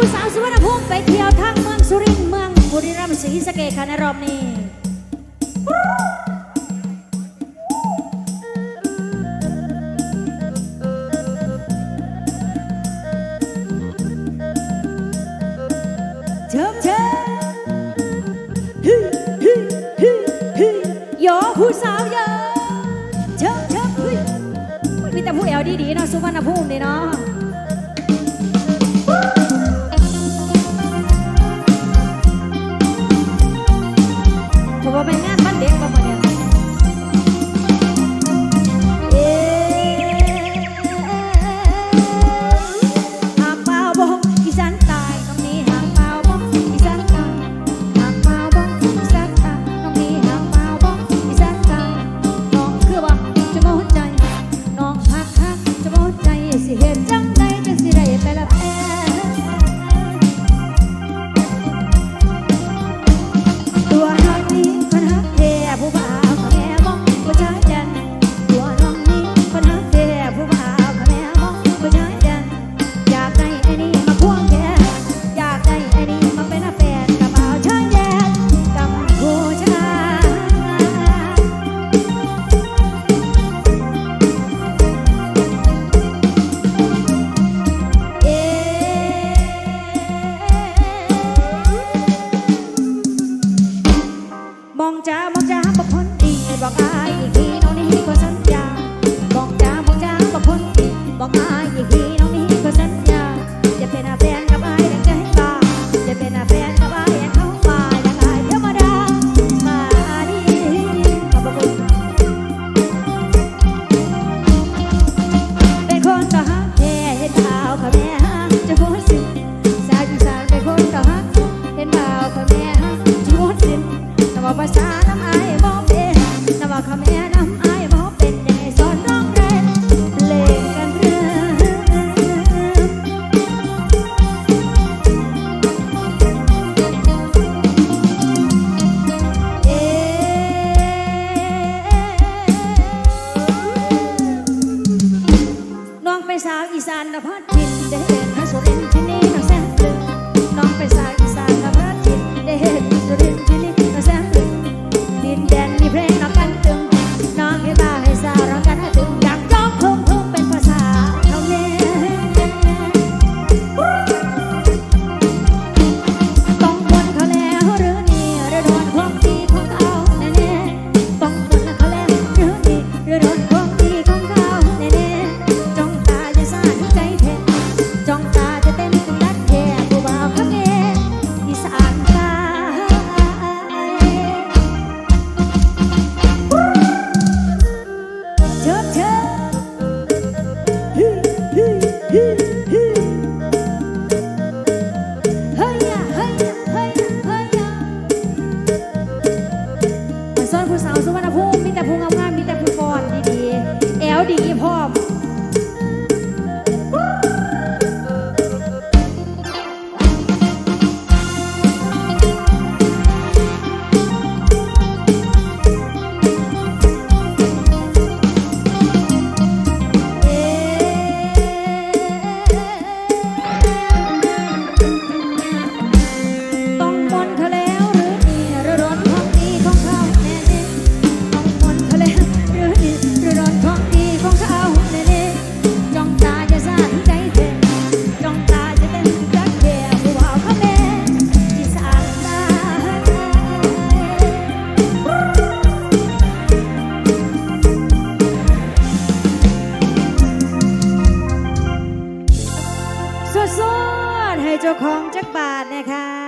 ผู้สาวสุวรรณภูมิไปเที่ยวทั้งเมืองสุรินทร์เมืองบุรีรัมย์ศรีสะเกษค่ะในรอบนี้เชิมเชิมฮึฮึฮึฮึโยผู้สาวยอะเชิมเชิมฮึมีแต่ผู้แอวดีๆเนาะสุวรรณภูมินี่เนาะ คนแม่น้ำชูสินแต่ว่าภาษาน้ำอายบอกเป็นแต่ว่าคำแม่น้ำอายบอกเป็นยังไสอนน้องเรนเล่กันเรื่องเอ๊ะน้องไปสาวอีสานนภัสทินเด้้าของจักบาทนะคะ